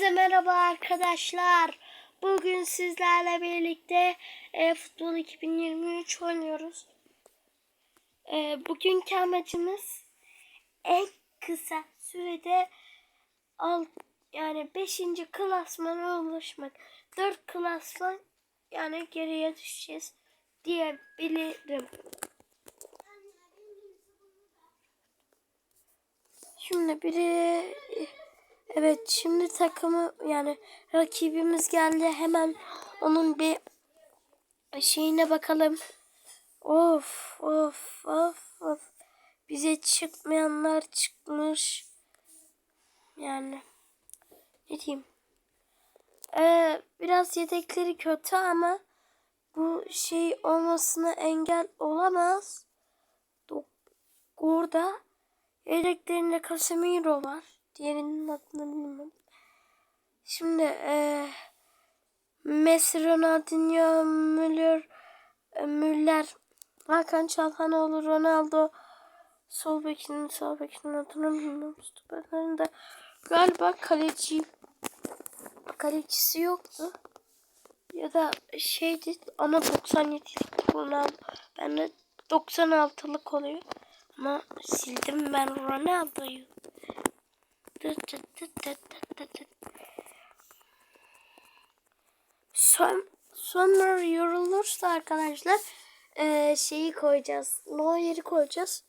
Hepinize merhaba arkadaşlar. Bugün sizlerle birlikte e, Futbol 2023 oynuyoruz. E, bugünkü amacımız en kısa sürede alt yani 5. klasmana ulaşmak. 4 klasman yani geriye düşeceğiz diyebilirim. Şimdi biri evet şimdi takımı yani rakibimiz geldi hemen onun bir şeyine bakalım. Of of of of. Bize çıkmayanlar çıkmış. Yani ne diyeyim. Ee, biraz yedekleri kötü ama bu şey olmasına engel olamaz. Orada Yedeklerinde Casemiro var. Diğerinin adını bilmiyorum. Şimdi e, Messi, Ronaldinho, Müller, e, Müller, Hakan Çalhanoğlu, Ronaldo, sol bekinin sağ bekinin adını bilmiyorum. Stoperlerinde galiba kaleci kalecisi yoktu. Ya da şeydi ama 97'lik Ronaldo. Ben de 96'lık oluyor. Ama sildim ben Ronaldo'yu. Son, sonra yorulursa arkadaşlar e, şeyi koyacağız. Neuer'i koyacağız.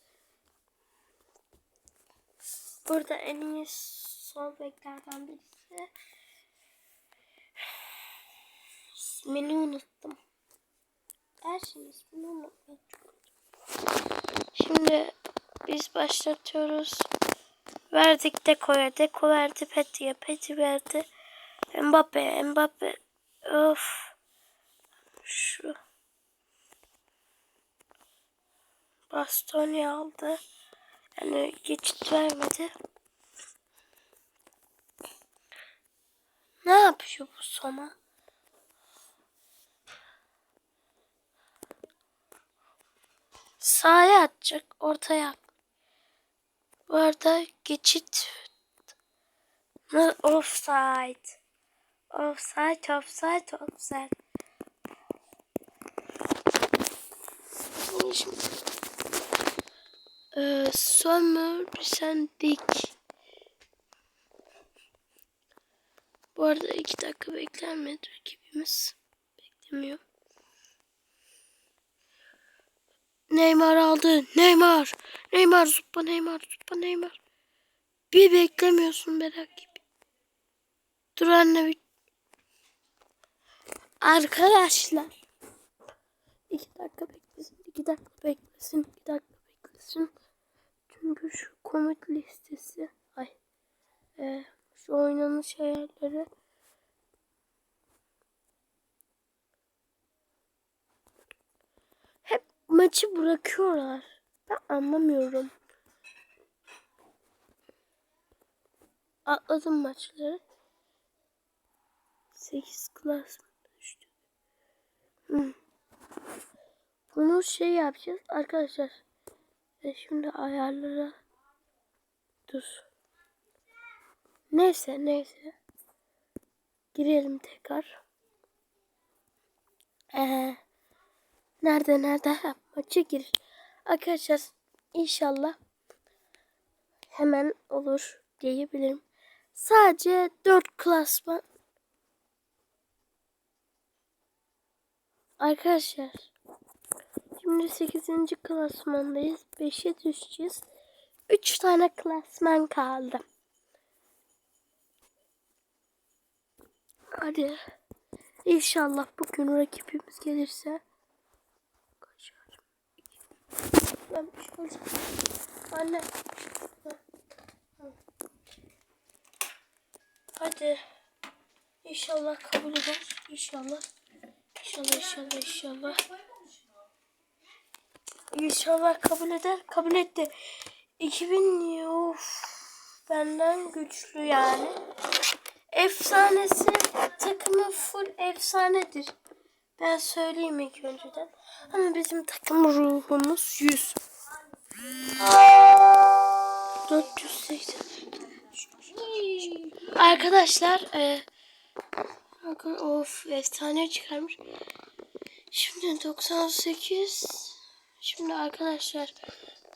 Burada en iyi sol beklerden birisi. İsmini unuttum. Her şeyin ismini unuttum. Şimdi biz başlatıyoruz. Verdik Deko'ya. Deko verdi Peti'ye. Peti verdi. Mbappe. Mbappe. Of. Şu. Bastoni aldı. Yani geçit vermedi. Ne yapıyor bu Soma? Sağa atacak. Ortaya. Bu arada geçit offside. Offside, offside, offside. Ee, Summer sendik. Bu arada iki dakika beklenmedi rakibimiz. Beklemiyor. Neymar aldı. Neymar. Neymar zıpla Neymar zıpla Neymar. Bir beklemiyorsun merak gibi. Dur anne. Arkadaşlar. İki dakika beklesin. iki dakika beklesin. iki dakika beklesin. Çünkü şu komut listesi. Ay. Ee, şu oynanış ayarları. Maçı bırakıyorlar. Ben anlamıyorum. Atladım maçları. 8 klas düştü. Hmm. Bunu şey yapacağız arkadaşlar. E şimdi ayarlara dur. Neyse neyse. Girelim tekrar. Ee, nerede nerede? Ha, maça gir. Arkadaşlar inşallah hemen olur diyebilirim. Sadece 4 klasman. Arkadaşlar şimdi 8. klasmandayız. 5'e düşeceğiz. 3 tane klasman kaldı. Hadi. İnşallah bugün rakibimiz gelirse. Ben bir şey. Anne. Hadi. İnşallah kabul eder. İnşallah. İnşallah inşallah inşallah. İnşallah kabul eder. Kabul etti. 2000 of benden güçlü yani. Efsanesi takımı full efsanedir. Ben söyleyeyim ilk önceden. Ama bizim takım ruhumuz 100. 480. Arkadaşlar e, bakın of efsane çıkarmış. Şimdi 98 Şimdi arkadaşlar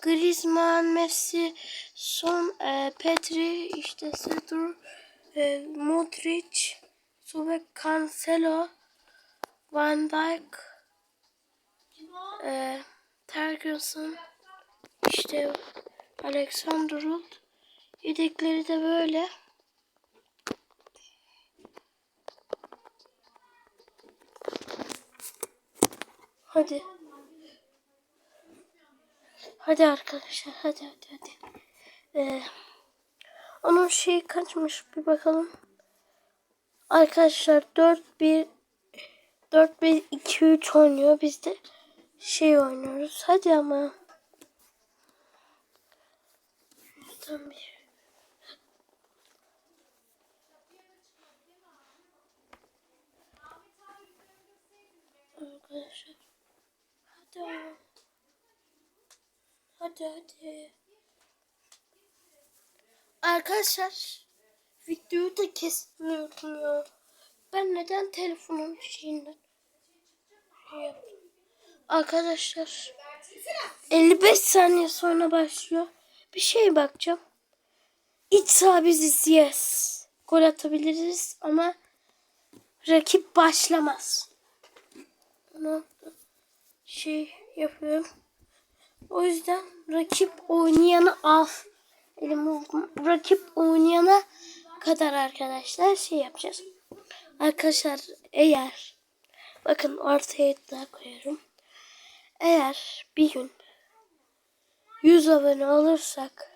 Griezmann, Messi, Son, e, Petri, işte Sedur, e, Modric, Sobek, Cancelo, Van Dijk, e, Ferguson, işte Alexander Arnold. Yedekleri de böyle. Hadi. Hadi arkadaşlar hadi hadi hadi. Ee, onun şeyi kaçmış bir bakalım. Arkadaşlar 4 1 4 1 2 3 oynuyor. Biz de şey oynuyoruz. Hadi ama. Arkadaşlar. Hadi. Hadi hadi. Arkadaşlar videoyu da kesmiyorum ya. Ben neden telefonun şeyinden şey yaptım? Arkadaşlar 55 saniye sonra başlıyor. Bir şey bakacağım. İç saha biziz yes. Gol atabiliriz ama rakip başlamaz. Ama şey yapıyorum. O yüzden rakip oynayanı al. Elim. Rakip oynayana kadar arkadaşlar şey yapacağız. Arkadaşlar eğer bakın ortaya da koyarım. Eğer bir gün 100 abone olursak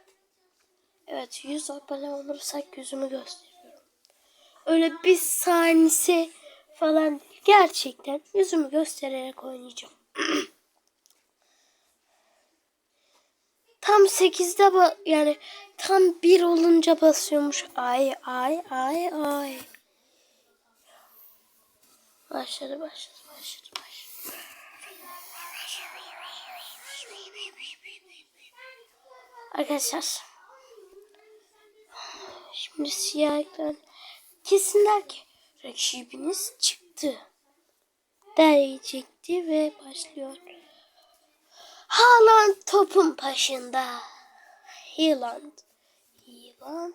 evet 100 abone olursak yüzümü gösteriyorum. Öyle bir saniyesi falan. Gerçekten yüzümü göstererek oynayacağım. Tam 8'de ba- yani tam 1 olunca basıyormuş. Ay ay ay ay. Başladı başladı başladı başladı. Arkadaşlar. Şimdi siyah. Kesinler ki rakibiniz çıktı. Diyecekti ve başlıyor. Haaland topun başında. Haaland. Haaland. Haaland.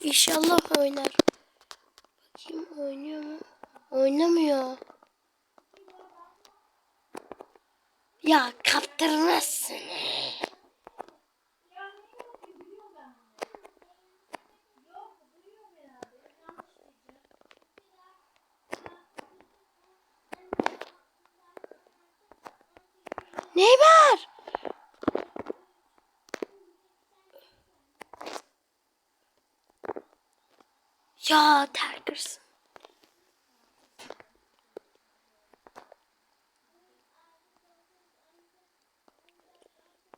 İnşallah oynar. Bakayım oynuyor mu? Oynamıyor. Ya kaptırmazsın. Neymar! Ya Terkers.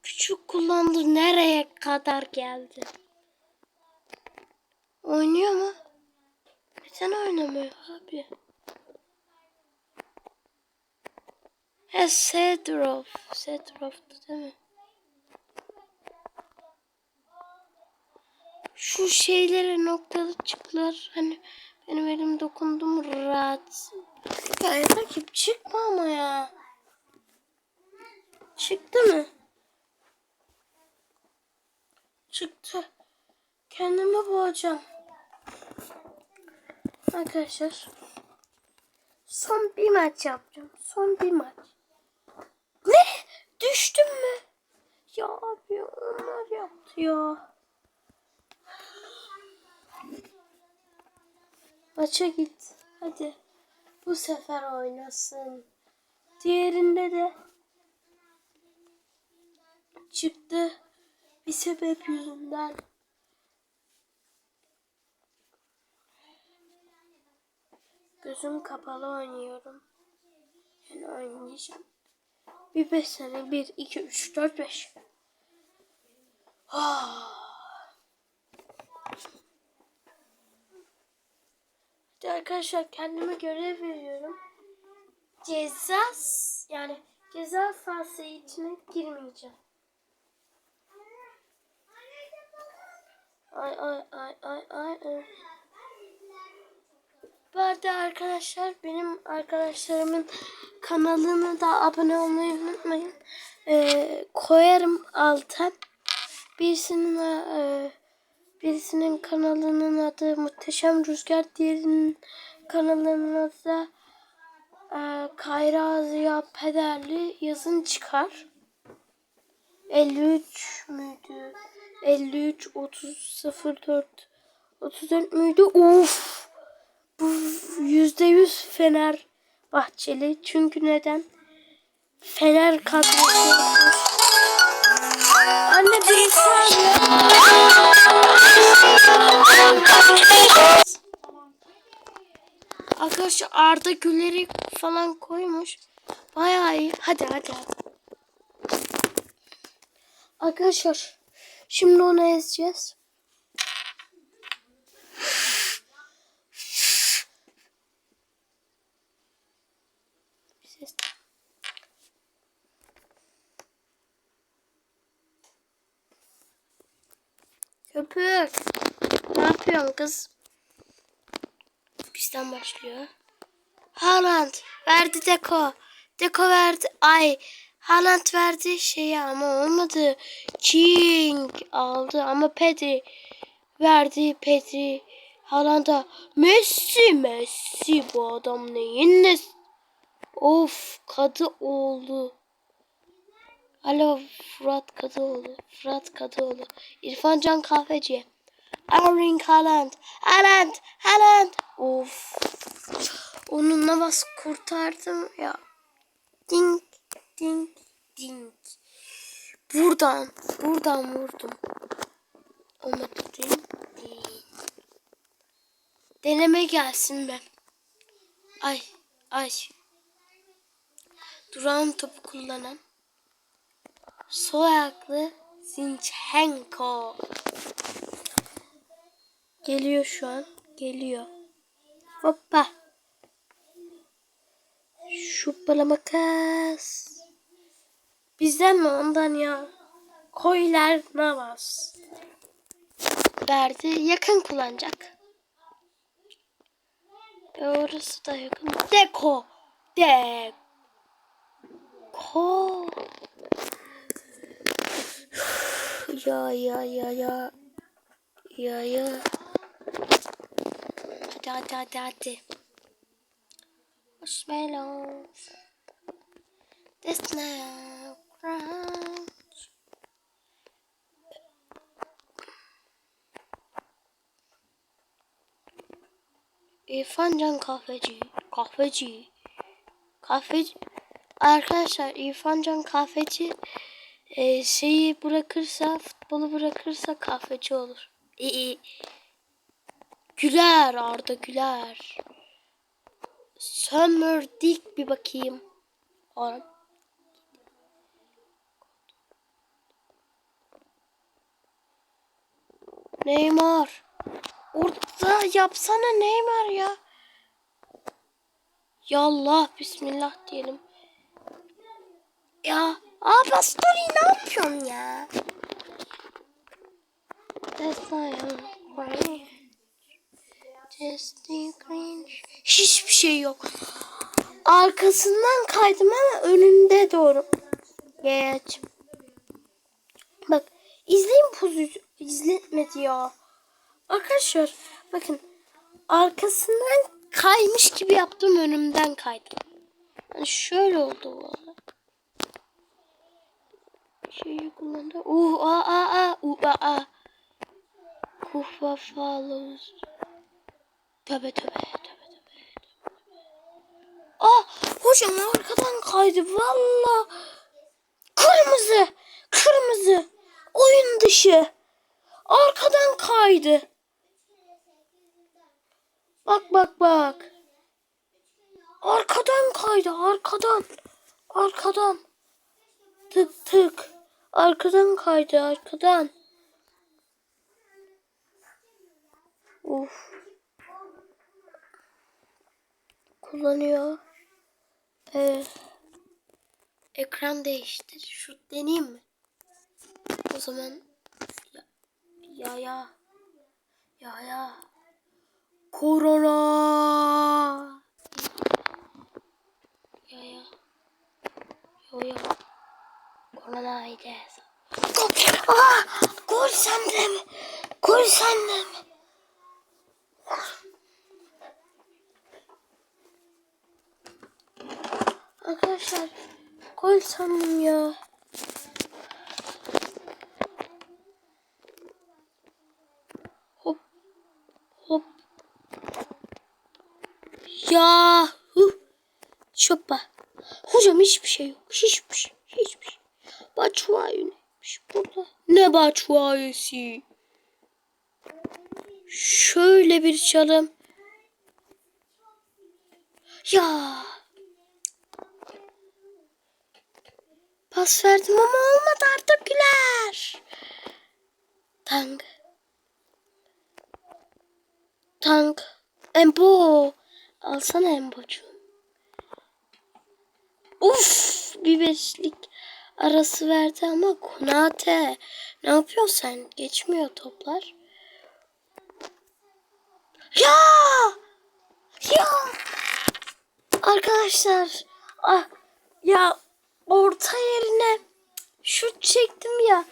Küçük kullandı nereye kadar geldi? Oynuyor mu? Neden oynamıyor abi? He Sedrov. Sedrov'du değil mi? Şu şeylere noktalı çıklar. Hani benim elim dokundu mu rahat. Ya rakip çıkma ama ya. Çıktı mı? Çıktı. Kendimi boğacağım. Arkadaşlar. Son bir maç yapacağım. Son bir maç. Ne? Düştüm mü? Ya abi onlar yaptı ya. Maça git. Hadi. Bu sefer oynasın. Diğerinde de çıktı. Bir sebep yüzünden. Gözüm kapalı oynuyorum. Yani oynayacağım. Bir beş sene. Bir, iki, üç, dört, beş. Ah. Arkadaşlar kendime görev veriyorum. Ceza yani ceza sahası içine girmeyeceğim. ay ay ay ay ay. ay. Bu arada arkadaşlar benim arkadaşlarımın kanalına da abone olmayı unutmayın. Ee, koyarım alta. Birisinin e, birisinin kanalının adı Muhteşem Rüzgar, diğerinin kanalının adı da e, Kayra Ziya Pederli yazın çıkar. 53 müydü? 53 30 04 34 müydü? Uf! Bu yüzde yüz Fener Bahçeli. Çünkü neden? Fener kadrosu. Anne bir saniye. Arkadaşlar Arda Güler'i falan koymuş. Bayağı iyi. Hadi hadi hadi. Arkadaşlar şimdi onu ezeceğiz. Bir ses. Köpük. Ne yapıyorsun kız? Bizden başlıyor. Haaland verdi Deko. Deko verdi. Ay Haaland verdi şeyi ama olmadı. King aldı ama Pedri verdi Pedri. Haaland'a Messi Messi bu adam neyin nesi? Of kadı oldu. Alo Fırat Kadıoğlu. Fırat Kadıoğlu. İrfan Can Kahveci. Erling Haaland. Haaland. Haaland. Of. Onun navas kurtardım ya. Ding. Ding. Ding. Buradan. Buradan vurdum. Olmadı. Ding. Ding. Deneme gelsin ben. Ay. Ay. Duran topu kullanan. Sol ayaklı Zinchenko. Geliyor şu an. Geliyor. Hoppa. Şuppala makas. Bizden mi ondan ya? Koylar Navas. Verdi. Yakın kullanacak. E orası da yakın. Deko. Deko. Ya ya ya ya. Ya ya. Hadi hadi hadi hadi. Marshmallows. This now crunch. İrfan Can kahveci. Kahveci. Kahveci. Arkadaşlar İrfan Can kahveci e, şeyi bırakırsa futbolu bırakırsa kahveci olur. İyi iyi. Güler Arda Güler. Sömürdük bir bakayım. Arda. Neymar. Orada yapsana Neymar ya. Yallah bismillah diyelim. Ya Aa Bastoni ne yapıyorsun ya? That's not Just. Hiçbir şey yok. Arkasından kaydım ama önünde doğru. Geç. Bak izleyin pozisyon. İzletmedi ya. Arkadaşlar bakın. Arkasından kaymış gibi yaptım önümden kaydım. Yani şöyle oldu valla şeyi kullandı. Uh a a a uh a a. Kufa follows. Töbe töbe töbe töbe. Ah hocam arkadan kaydı valla. Kırmızı kırmızı oyun dışı. Arkadan kaydı. Bak bak bak. Arkadan kaydı arkadan. Arkadan. Tık tık. Arkadan kaydı arkadan. Uf. Kullanıyor. Ee, ekran değiştir. Şu deneyeyim mi? O zaman ya ya, ya. Ya ya. Korona. Ya ya. Yo yo. Korona haydi. Gol. Aa, gol sende mi? Gol sende mi? Arkadaşlar gol sandım ya. Hop hop. Ya huh. Şoppa. Hocam hiçbir şey yok. Hiçbir burada? Ne baçuayesi? Şöyle bir çalım. Ya. Pas verdim ama olmadı artık Güler. Tank. Tank. Embo. Alsana Embo'cuğum. Uf bir beşlik arası verdi ama Konate. Ne yapıyorsun sen? Geçmiyor toplar. Ya! Ya! Arkadaşlar. Ah, ya orta yerine şut çektim ya.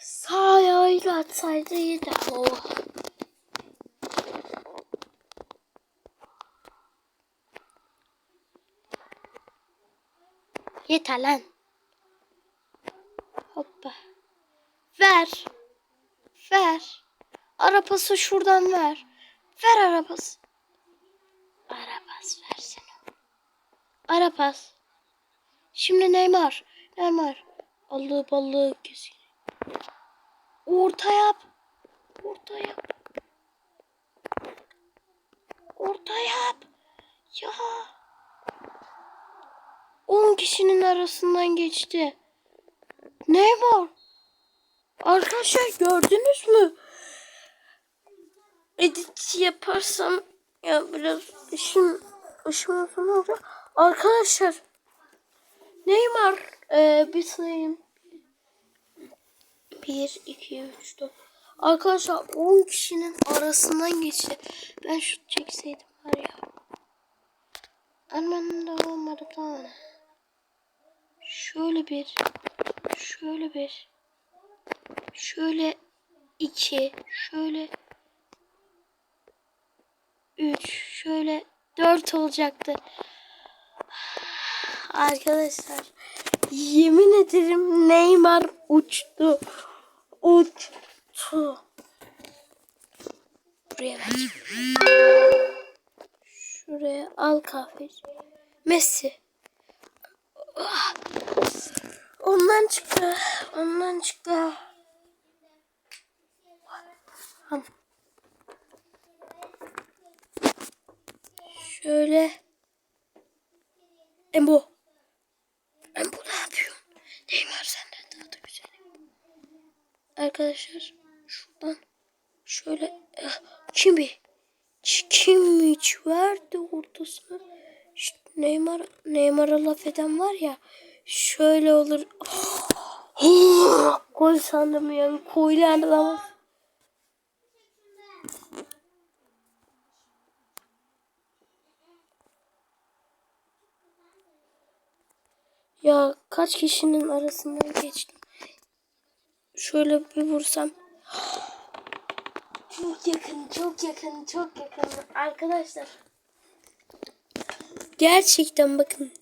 Sağ ayağıyla atsaydı iyiydi. Oh. Yeter lan. Hoppa. Ver. Ver. Arapası şuradan ver. Ver arabası. Arabas versene. Arapas. Şimdi Neymar. Neymar. Allı ballı kesin. Orta yap. Orta yap. Orta yap. Ya. 10 kişinin arasından geçti. Neymar. Arkadaşlar gördünüz mü? Edit yaparsam ya biraz işim işim uzun olacak. Arkadaşlar Neymar e, bir sayayım. 1, 2, 3, 4. Arkadaşlar 10 kişinin arasından geçti. Ben şut çekseydim var ya. Annemin de olmadı tamam. Şöyle bir. Şöyle bir. Şöyle iki. Şöyle üç. Şöyle dört olacaktı. Arkadaşlar yemin ederim Neymar uçtu. Uçtu. Buraya ver. Şuraya al kahve. Messi. Ondan çıktı. Ondan çıktı. Şöyle. Embo. Embo ne yapıyorsun? Neymar senden daha da güzel. Arkadaşlar şuradan şöyle Kimi Kimmich verdi ortasına. Neymar Neymar'a laf eden var ya şöyle olur. Gol sandım yani koylardı ama. Ya kaç kişinin arasından geçtim. Şöyle bir vursam. Çok yakın, çok yakın, çok yakın. Arkadaşlar. Gerçekten bakın.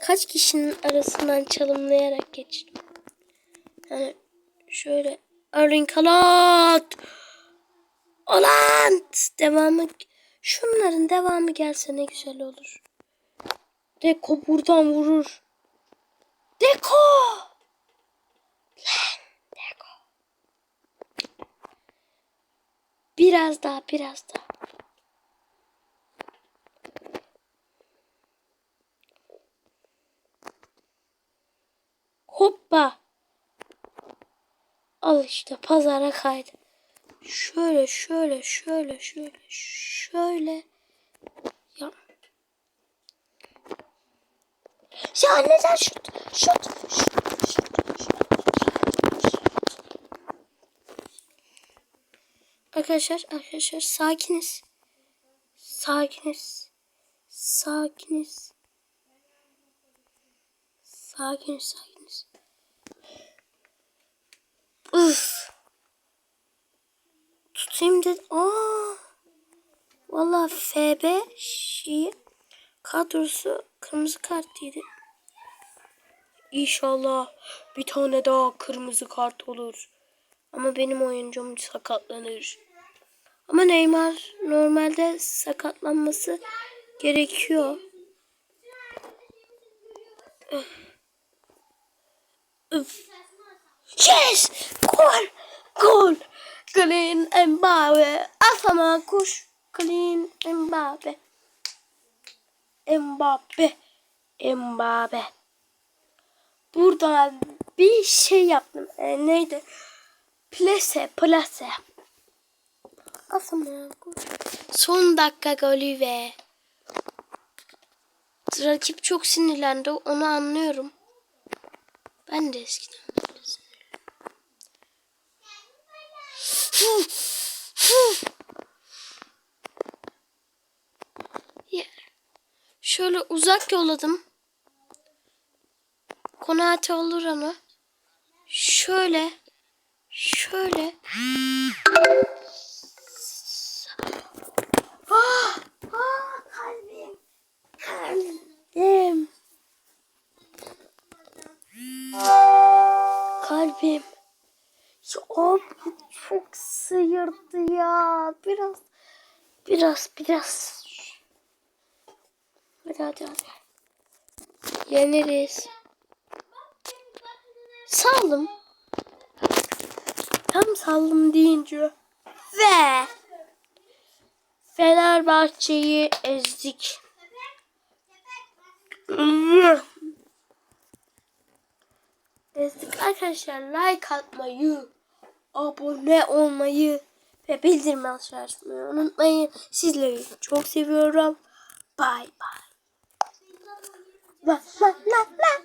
Kaç kişinin arasından çalımlayarak geçtim. Yani şöyle. Erling Haaland. Haaland. Devamı. Şunların devamı gelse ne güzel olur. Deko buradan vurur. Deko. Lan Deko. Biraz daha, biraz daha. Hoppa. Al işte pazara kaydı. Şöyle, şöyle, şöyle, şöyle, şöyle. Ya. Ya neden şut, şut, şut, şut, şut. Arkadaşlar arkadaşlar sakiniz. Sakiniz. Sakiniz. Sakiniz sakiniz. Dedim. Aa. Valla FB şeyi kadrosu kırmızı kartıydı. İnşallah bir tane daha kırmızı kart olur. Ama benim oyuncum sakatlanır. Ama Neymar normalde sakatlanması gerekiyor. Öf. Yes! Gol! Gol! Kylian Mbappe. Afama kuş. Kylian Mbappe. Mbappe. Mbappe. Burada bir şey yaptım. E, neydi? Plase, plase. Kuş. Son dakika golü ve rakip çok sinirlendi. Onu anlıyorum. Ben de eskiden böyle sinirlendim. Ya, Şöyle uzak yolladım. Konate olur ama. Şöyle. Şöyle. Ah, ah, kalbim. Kalbim. Kalbim. Ya abi çok sıyırdı ya. Biraz biraz biraz. Hadi hadi hadi. Yeniriz. Saldım. Tam saldım deyince ve Fenerbahçe'yi ezdik. Ezdik arkadaşlar like atmayı, abone olmayı ve bildirim açmayı unutmayın. Sizleri çok seviyorum. Bye bye. La la la la.